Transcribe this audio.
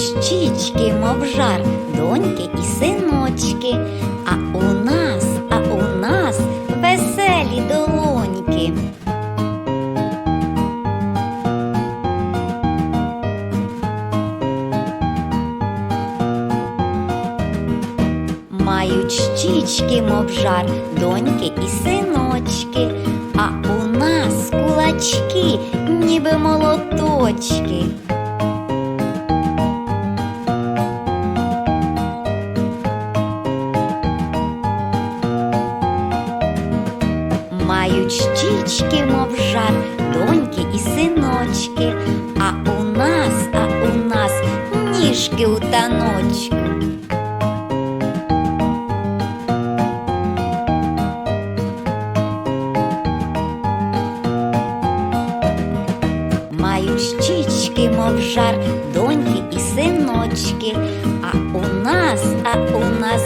щічки, мов жар, доньки і синочки. А у нас, а у нас веселі долоньки. Мають щічки, мов жар, доньки і синочки, а у нас кулачки, ніби молоточки. Мають щічки, мов жар, доньки і синочки, а у нас, а у нас ніжки у таночку. Мають щічки, мов жар, доньки і синочки, а у нас, а у нас